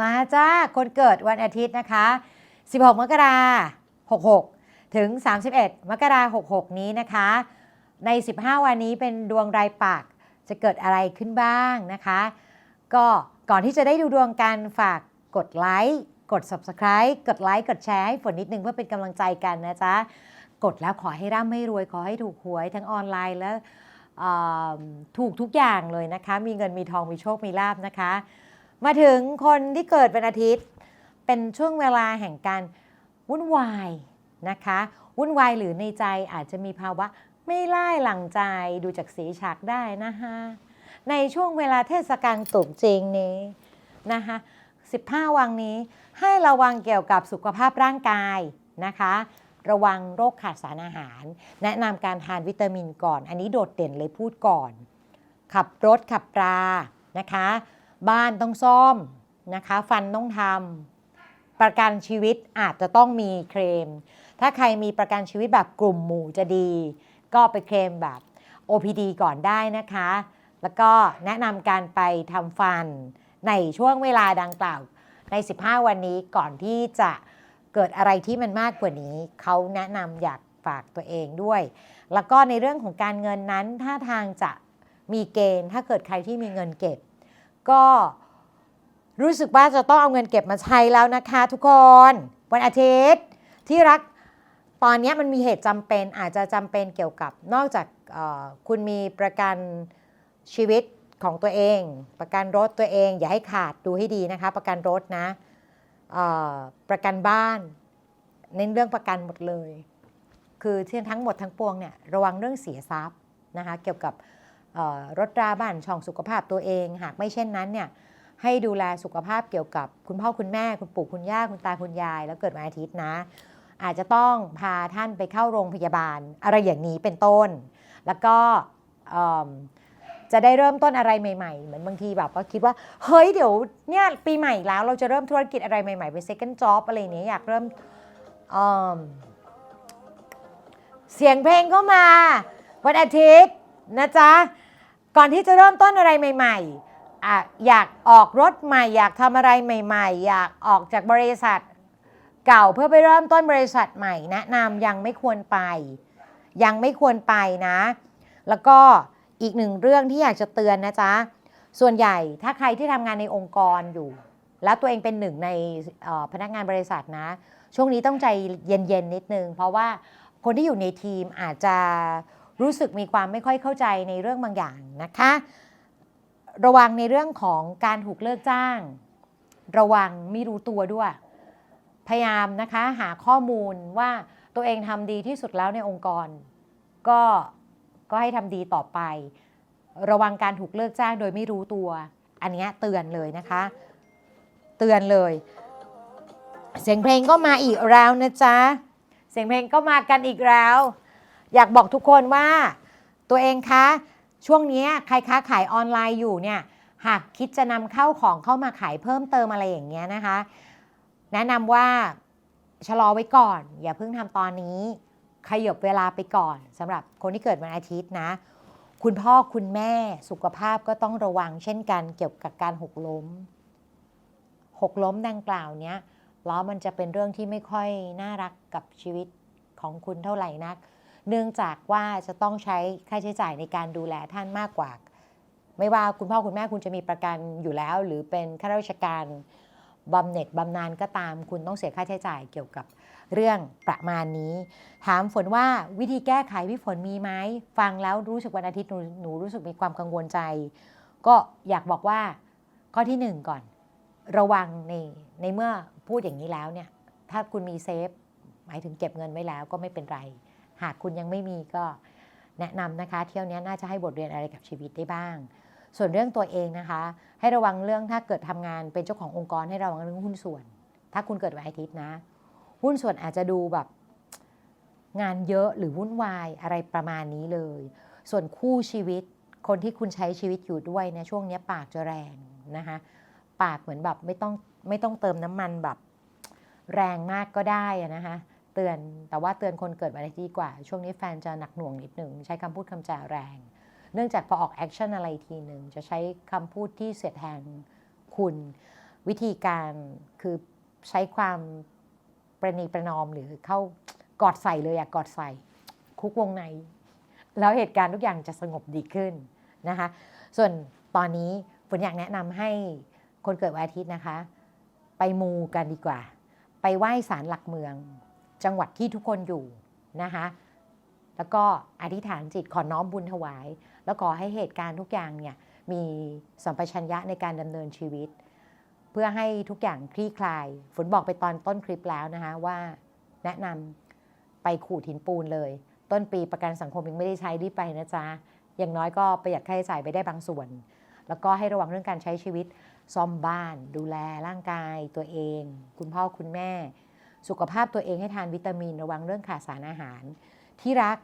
มาจ้า คนเกิดวันอาทิตย์นะคะ 16 มกราคม66 ถึง 31 มกราคม66 นี้นะคะ ใน 15 วันนี้เป็นดวงรายปักจะเกิดอะไรขึ้นบ้างนะคะ ก็ก่อนที่จะได้ดูดวงกันฝากกดไลค์กด subscribe กดไลค์กดแชร์ให้ฝนนิดนึงเพื่อเป็นกำลังใจกันนะจ๊ะ กดแล้วขอให้ร่ำให้รวยขอให้ถูกหวยทั้งออนไลน์และถูกทุกอย่างเลยนะคะ มีเงินมีทองมีโชคมีลาบนะคะ มาถึงคนที่เกิดเป็นอาทิตย์ เป็นช่วงเวลาแห่งการวุ่นวายนะคะ วุ่นวายหรือในใจอาจจะมีภาวะไม่ไล่หลังใจดูจากสีฉากได้นะคะในช่วงเวลาเทศกาลตรุษจีนนี้นะคะ15 วันนี้ให้ระวังเกี่ยวกับสุขภาพร่างกายนะคะ ระวังโรคขาดสารอาหาร แนะนำการทานวิตามินก่อน อันนี้โดดเด่นเลยพูดก่อน ขับรถขับรานะคะ บ้านต้องซ่อมนะคะ ฟันต้องทำประกันชีวิตอาจจะต้องมีเคลม ถ้าใครมีประกันชีวิตแบบกลุ่มหมู่จะดี ก็ไปเคลมแบบ OPD ก่อนได้นะคะ แล้วก็แนะนำการไปทำฟันในช่วงเวลาดังกล่าวใน 15 วันนี้ก่อนที่จะเกิดอะไรที่มันมากกว่านี้ เขาแนะนำอยากฝากตัวเองด้วย แล้วก็ในเรื่องของการเงินนั้นถ้าทางจะมีเกณฑ์ ถ้าเกิดใครที่มีเงินเก็บ ก็รู้สึกว่าจะต้องเอาเงินเก็บมาใช้แล้วนะคะ ทุกคนวันอาทิตย์ที่รักตอนนี้มันมีเหตุจำเป็นอาจจะจำเป็นเกี่ยวกับนอกจากคุณมีประกันชีวิตของตัวเอง ประกันรถตัวเอง อย่าให้ขาดดูให้ดีนะคะ ประกันรถนะประกันบ้าน เน้นเรื่องประกันหมดเลย คือที่ทั้งหมดทั้งปวงเนี่ยระวังเรื่องเสียทรัพย์นะคะเกี่ยวกับ รถราบ้านช่องสุขภาพตัวเอง หากไม่เช่นนั้นเนี่ยให้ดูแลสุขภาพเกี่ยวกับคุณพ่อคุณแม่คุณปู่คุณย่าคุณตาคุณยาย แล้วเกิดวันอาทิตย์นะ อาจจะต้องพาท่านไปเข้าโรงพยาบาล อะไรอย่างนี้เป็นต้น แล้วก็จะได้เริ่มต้นอะไรใหม่ๆ เหมือนบางทีแบบว่าคิดว่า เฮ้ยเดี๋ยวเนี่ยปีใหม่แล้วเราจะเริ่มธุรกิจอะไรใหม่ๆ เป็น second job อะไรเนี้ยอยากเริ่มเอิ่มเสียงเพลงก็มา วันอาทิตย์ นะจ๊ะ ก่อนที่จะเริ่มต้นอะไรใหม่ๆออยากออกรถใหม่ อยากทำอะไรใหม่ๆ อยากออกจากบริษัท เก่าเพื่อไปเริ่มต้นบริษัทใหม่ แนะนำยังไม่ควรไป ยังไม่ควรไปนะ แล้วก็อีกหนึ่งเรื่องที่อยากจะเตือนนะจ๊ะ ส่วนใหญ่ถ้าใครที่ทำงานในองค์กรอยู่ แล้วตัวเองเป็นหนึ่งในพนักงานบริษัทนะ ช่วงนี้ต้องใจเย็นๆนิดนึง เพราะว่าคนที่อยู่ในทีมอาจจะ รู้สึกมีความไม่ค่อยเข้าใจในเรื่องบางอย่างนะคะ ระวังในเรื่องของการถูกเลิกจ้าง ระวังไม่รู้ตัวด้วย พยายามนะคะหาข้อมูลว่าตัวเองทำดีที่สุดแล้วในองค์กร ก็ก็ให้ทำดีต่อไป ระวังการถูกเลิกจ้างโดยไม่รู้ตัว อันนี้เตือนเลยนะคะ เตือนเลย เสียงเพลงก็มาอีกแล้วนะจ๊ะเสียงเพลงก็มากันอีกแล้ว อยากบอกทุกคนว่าตัวเองคะ ช่วงนี้ใครค้าขายออนไลน์อยู่เนี่ยหากคิดจะนำเข้าของเข้ามาขายเพิ่มเติมอะไรอย่างเงี้ยนะคะ แนะนำว่าชะลอไว้ก่อน อย่าเพิ่งทำตอนนี้ขยบเวลาไปก่อนสำหรับคนที่เกิดวันอาทิตย์นะ คุณพ่อคุณแม่สุขภาพก็ต้องระวังเช่นกันเกี่ยวกับการหกล้ม หกล้มดังกล่าวเนี้ยล้วมันจะเป็นเรื่องที่ไม่ค่อยน่ารักกับชีวิตของคุณเท่าไหร่นัก เนื่องจากว่าจะต้องใช้ค่าใช้จ่ายในการดูแลท่านมากกว่า ไม่ว่าคุณพ่อคุณแม่คุณจะมีประกันอยู่แล้ว หรือเป็นข้าราชการบำเหน็จบำนาญก็ตาม คุณต้องเสียค่าใช้จ่ายเกี่ยวกับเรื่องประมาณนี้ ถามฝนว่าวิธีแก้ไขพี่ฝนมีไหมฟังแล้วรู้สึกวันอาทิตย์หนูหนูรู้สึกมีความกังวลใจ ก็อยากบอกว่าข้อที่หนึ่งก่อน ระวังในในเมื่อพูดอย่างนี้แล้วเนี่ยถ้าคุณมีเซฟหมายถึงเก็บเงินไว้แล้วก็ไม่เป็นไร หากคุณยังไม่มีก็แนะนำนะคะ เที่ยวนี้น่าจะให้บทเรียนอะไรกับชีวิตได้บ้าง ส่วนเรื่องตัวเองนะคะ ให้ระวังเรื่องถ้าเกิดทำงานเป็นเจ้าขององค์กรให้ระวังเรื่องหุ้นส่วน ถ้าคุณเกิดวันอาทิตย์นะ หุ้นส่วนอาจจะดูแบบงานเยอะหรือวุ่นวายอะไรประมาณนี้เลย ส่วนคู่ชีวิตคนที่คุณใช้ชีวิตอยู่ด้วยนะช่วงนี้ปากจะแรงนะคะ ปากเหมือนแบบไม่ต้องไม่ต้องเติมน้ำมันแบบแรงมากก็ได้นะคะ เตือน แต่ว่าเตือนคนเกิดวันอาทิตย์ดีกว่า ช่วงนี้แฟนจะหนักหน่วงนิดหนึ่งใช้คำพูดคำจาแรง เนื่องจากพอออกแอคชั่นอะไรทีหนึ่งจะใช้คำพูดที่เสียดแทงคุณ วิธีการคือใช้ความประนีประนอมหรือเข้ากอดใส่เลยอะกอดใส่ คุกวงใน แล้วเหตุการณ์ทุกอย่างจะสงบดีขึ้นนะคะ ส่วนตอนนี้ฝนอยากแนะนำให้คนเกิดวันอาทิตย์นะคะ ไปมูกันดีกว่า ไปไหว้ศาลหลักเมือง จังหวัดที่ทุกคนอยู่นะคะแล้วก็อธิษฐานจิตขอน้อมบุญถวาย แล้วขอให้เหตุการณ์ทุกอย่างเนี่ยมีสัมปชัญญะในการดำเนินชีวิต เพื่อให้ทุกอย่างคลี่คลายฝนบอกไปตอนต้นคลิปแล้วนะคะว่าแนะนำไปขูดหินปูนเลย ต้นปีประกันสังคมยังไม่ได้ใช้รีบไปนะจ๊ะอย่างน้อยก็ประหยัดค่าใช้จ่ายไปได้บางส่วน แล้วก็ให้ระวังเรื่องการใช้ชีวิตซ่อมบ้าน ดูแลร่างกายตัวเอง คุณพ่อคุณแม่ สุขภาพตัวเองให้ทานวิตามินระวังเรื่องขาดสารอาหาร ที่รัก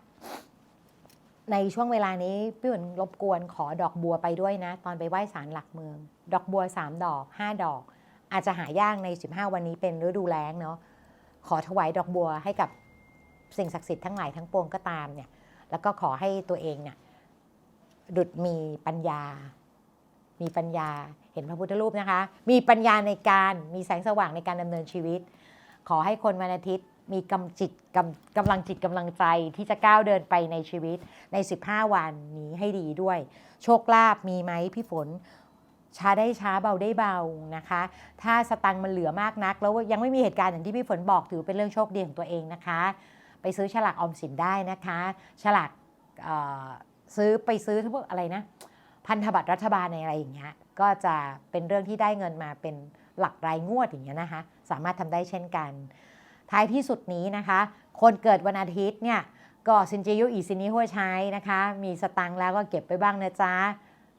ในช่วงเวลานี้พี่ฝนรบกวนขอดอกบัวไปด้วยนะ ตอนไปไหว้ศาลหลักเมือง ดอกบัว 3 ดอก 5 ดอก อาจจะหายากใน 15 วันนี้เป็นฤดูแล้งเนาะขอถวายดอกบัวให้กับสิ่งศักดิ์สิทธิ์ทั้งหลายทั้งปวงก็ตามเนี่ย แล้วก็ขอให้ตัวเองเนี่ยดุดมีปัญญา มีปัญญา เห็นพระพุทธรูปนะคะ มีปัญญาในการ มีแสงสว่างในการดำเนินชีวิต ขอให้คนวันอาทิตย์มีกำจิตกำกำลังจิตกำลังใจที่จะก้าวเดินไปในชีวิตใน 15 วันนี้ให้ดีด้วย โชคลาภมีไหมพี่ฝน ช้าได้ช้าเบาได้เบานะคะ ถ้าสตังค์มันเหลือมากนัก แล้วยังไม่มีเหตุการณ์อย่างที่พี่ฝนบอกถือเป็นเรื่องโชคดีของตัวเองนะคะ ไปซื้อฉลากออมสินได้นะคะ ฉลากซื้อไปซื้อพวกอะไรนะ พันธบัตรรัฐบาลในอะไรอย่างเงี้ยก็จะเป็นเรื่องที่ได้เงินมาเป็นหลักรายงวดอย่างเงี้ยนะคะ สามารถทำได้เช่นกัน ท้ายที่สุดนี้นะคะ คนเกิดวันอาทิตย์เนี่ยก็ซินเจยุอีซินิหัวใช้นะคะ มีสตังค์แล้วก็เก็บไปบ้างนะจ๊ะ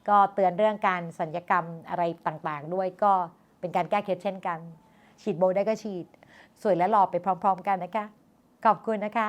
ก็เตือนเรื่องการสัญญกรรมอะไรต่างๆ ด้วยก็เป็นการแก้เคล็ดเช่นกัน ฉีดโบได้ก็ฉีด สวยและหล่อไปพร้อม ๆ กันนะคะ ขอบคุณนะคะ